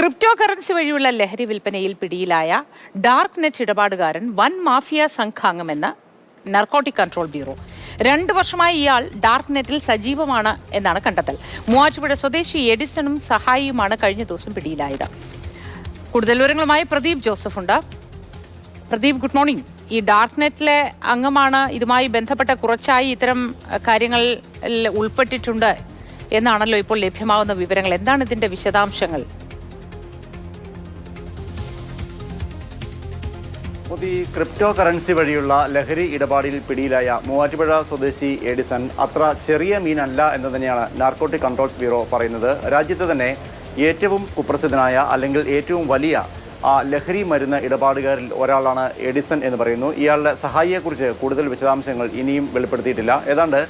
Crypto currency വഴിയുള്ള ലഹരി വിൽപ്പനയിൽ പിടിയിലായ ഡാർക്ക് നെറ്റ് ഇടപാടുകാരൻ വൻ മാഫിയ സംഘാംഗമെന്ന് നർക്കോട്ടിക് കൺട്രോൾ ബ്യൂറോ. രണ്ട് വർഷമായി ഇയാൾ ഡാർക്ക് നെറ്റിൽ സജീവമാണ് എന്നാണ് കണ്ടെത്തൽ. മൂവാറ്റുപുഴ സ്വദേശി എഡിസണും സഹായിയുമാണ് കഴിഞ്ഞ ദിവസം പിടിയിലായത്. കൂടുതൽ വിവരങ്ങളുമായി പ്രദീപ് ജോസഫ് ഉണ്ട്. Pradeep good morning. ഈ ഡാർക്ക് നെറ്റിലെ അംഗമാണ്. ഇതുമായി ബന്ധപ്പെട്ട കുറച്ചായി ഇത്തരം കാര്യങ്ങളിൽ ഉൾപ്പെട്ടിട്ടുണ്ട് എന്നാണല്ലോ ഇപ്പോൾ ലഭ്യമാകുന്ന വിവരങ്ങൾ. എന്താണ് ഇതിന്റെ വിശദാംശങ്ങൾ? മോദി ക്രിപ്റ്റോ കറൻസി വഴിയുള്ള ലഹരി ഇടപാടിൽ പിടിയിലായ മൂവാറ്റുപുഴ സ്വദേശി എഡിസൺ അത്ര ചെറിയ മീനല്ല എന്ന് തന്നെയാണ് നാർക്കോട്ടിക് കൺട്രോൾസ് ബ്യൂറോ പറയുന്നത്. രാജ്യത്ത് തന്നെ ഏറ്റവും കുപ്രസിദ്ധനായ അല്ലെങ്കിൽ ഏറ്റവും വലിയ ആ ലഹരി മരുന്ന് ഇടപാടുകാരിൽ ഒരാളാണ് എഡിസൺ എന്ന് പറയുന്നു. ഇയാളുടെ സഹായിയെക്കുറിച്ച് കൂടുതൽ വിശദാംശങ്ങൾ ഇനിയും വെളിപ്പെടുത്തിയിട്ടില്ല. ഏതാണ്ട്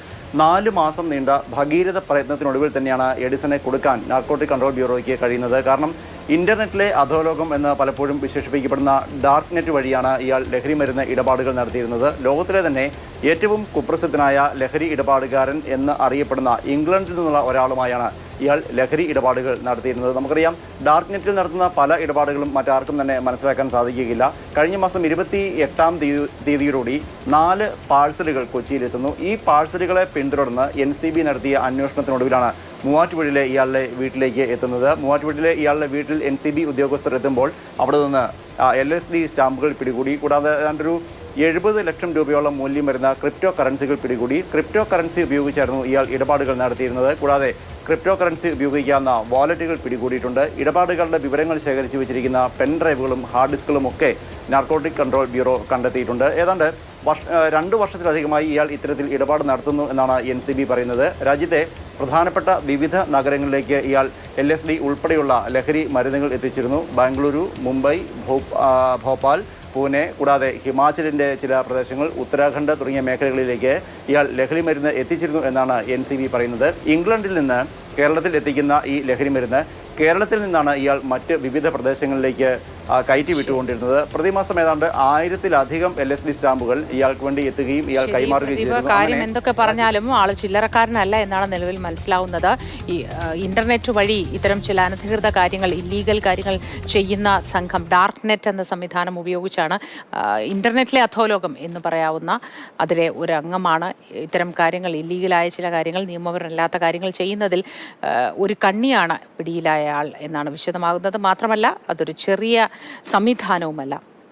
നാല് മാസം നീണ്ട ഭഗീരഥ പ്രയത്നത്തിനൊടുവിൽ തന്നെയാണ് എഡിസനെ കൊടുക്കാൻ നാർക്കോട്ടിക് കൺട്രോൾ ബ്യൂറോയ്ക്ക് കഴിയുന്നത്. കാരണം ഇന്റർനെറ്റിലെ അധോലോകം എന്ന് പലപ്പോഴും വിശേഷിപ്പിക്കപ്പെടുന്ന ഡാർക്ക് നെറ്റ് വഴിയാണ് ഇയാൾ ലഹരി മരുന്ന് ഇടപാടുകൾ നടത്തിയിരുന്നത്. ലോകത്തിലെ തന്നെ ഏറ്റവും കുപ്രസിദ്ധനായ ലഹരി ഇടപാടുകാരൻ എന്ന് അറിയപ്പെടുന്ന ഇംഗ്ലണ്ടിൽ നിന്നുള്ള ഒരാളുമായാണ് ഇയാൾ ലഹരി ഇടപാടുകൾ നടത്തിയിരുന്നത്. നമുക്കറിയാം ഡാർക്ക് നെറ്റിൽ നടത്തുന്ന പല ഇടപാടുകളും മറ്റാർക്കും തന്നെ മനസ്സിലാക്കാൻ സാധിക്കുകയില്ല. കഴിഞ്ഞ മാസം ഇരുപത്തി എട്ടാം തീയതി തീയതിയോടുകൂടി നാല് പാഴ്സലുകൾ കൊച്ചിയിലെത്തുന്നു. ഈ പാഴ്സലുകളെ പിന്തുടർന്ന് എൻ നടത്തിയ അന്വേഷണത്തിനൊടുവിലാണ് മൂവാറ്റുപുഴയിലെ ഇയാളുടെ വീട്ടിലേക്ക് എത്തുന്നത്. മൂവാറ്റുപുഴയിലെ ഇയാളുടെ വീട്ടിൽ എൻ സി ബി ഉദ്യോഗസ്ഥർ എത്തുമ്പോൾ അവിടെ നിന്ന് എൽ എസ് ഡി സ്റ്റാമ്പുകൾ പിടികൂടി. കൂടാതെ ഏതാണ്ടൊരു എഴുപത് ലക്ഷം രൂപയോളം മൂല്യം വരുന്ന ക്രിപ്റ്റോ കറൻസികൾ പിടികൂടി. ക്രിപ്റ്റോ കറൻസി ഉപയോഗിച്ചായിരുന്നു ഇയാൾ ഇടപാടുകൾ നടത്തിയിരുന്നത്. കൂടാതെ ക്രിപ്റ്റോ കറൻസി ഉപയോഗിക്കാവുന്ന വാലറ്റുകൾ പിടികൂടിയിട്ടുണ്ട്. ഇടപാടുകളുടെ വിവരങ്ങൾ ശേഖരിച്ചു വെച്ചിരിക്കുന്ന പെൻ ഡ്രൈവുകളും ഹാർഡ് ഡിസ്കുകളും ഒക്കെ നാർക്കോട്ടിക് കൺട്രോൾ ബ്യൂറോ കണ്ടെത്തിയിട്ടുണ്ട്. ഏതാണ്ട് വർഷ രണ്ട് വർഷത്തിലധികമായി ഇയാൾ ഇത്തരത്തിൽ ഇടപാട് നടത്തുന്നു എന്നാണ് എൻ സി ബി പറയുന്നത്. രാജ്യത്തെ പ്രധാനപ്പെട്ട വിവിധ നഗരങ്ങളിലേക്ക് ഇയാൾ എൽ എസ് ഡി ഉൾപ്പെടെയുള്ള ലഹരി മരുന്നുകൾ എത്തിച്ചിരുന്നു. ബാംഗ്ലൂരു മുംബൈ ഭോപ്പാൽ പൂനെ കൂടാതെ ഹിമാചലിന്റെ ചില പ്രദേശങ്ങൾ ഉത്തരാഖണ്ഡ് തുടങ്ങിയ മേഖലകളിലേക്ക് ഇയാൾ ലഹരി മരുന്ന് എത്തിച്ചിരുന്നു എന്നാണ് എൻ സി ബി പറയുന്നത്. ഇംഗ്ലണ്ടിൽ നിന്ന് കേരളത്തിൽ എത്തിക്കുന്ന ഈ ലഹരി മരുന്ന് കേരളത്തിൽ നിന്നാണ് ഇയാൾ മറ്റ് വിവിധ പ്രദേശങ്ങളിലേക്ക് കയറ്റി വിട്ടുകൊണ്ടിരുന്നത്. പ്രതിമാസം ഏതാണ്ട് ആയിരത്തിലധികം എൽ എസ് ഡി സ്റ്റാമ്പുകൾ ഇയാൾക്ക് വേണ്ടി എത്തുകയും ഇയാൾ കൈമാറുകയും കാര്യം എന്തൊക്കെ പറഞ്ഞാലും ആൾ ചില്ലറക്കാരനല്ല എന്നാണ് നിലവിൽ മനസ്സിലാവുന്നത്. ഈ ഇന്റർനെറ്റ് വഴി ഇത്തരം ചില അനധികൃത കാര്യങ്ങൾ ഇല്ലീഗൽ കാര്യങ്ങൾ ചെയ്യുന്ന സംഘം ഡാർക്ക് നെറ്റ് എന്ന സംവിധാനം ഉപയോഗിച്ചാണ് ഇന്റർനെറ്റിലെ അധോലോകം എന്ന് പറയാവുന്ന അതിലെ ഒരു അംഗമാണ് ഇത്തരം കാര്യങ്ങൾ ഇല്ലീഗലായ ചില കാര്യങ്ങൾ നിയമപരമല്ലാത്ത കാര്യങ്ങൾ ചെയ്യുന്നതിൽ ഒരു കണ്ണിയാണ് പിടിയിലായ ആൾ എന്നാണ് വിശദമാകുന്നത്. മാത്രമല്ല അതൊരു ചെറിയ സംവിധാനവുമല്ല.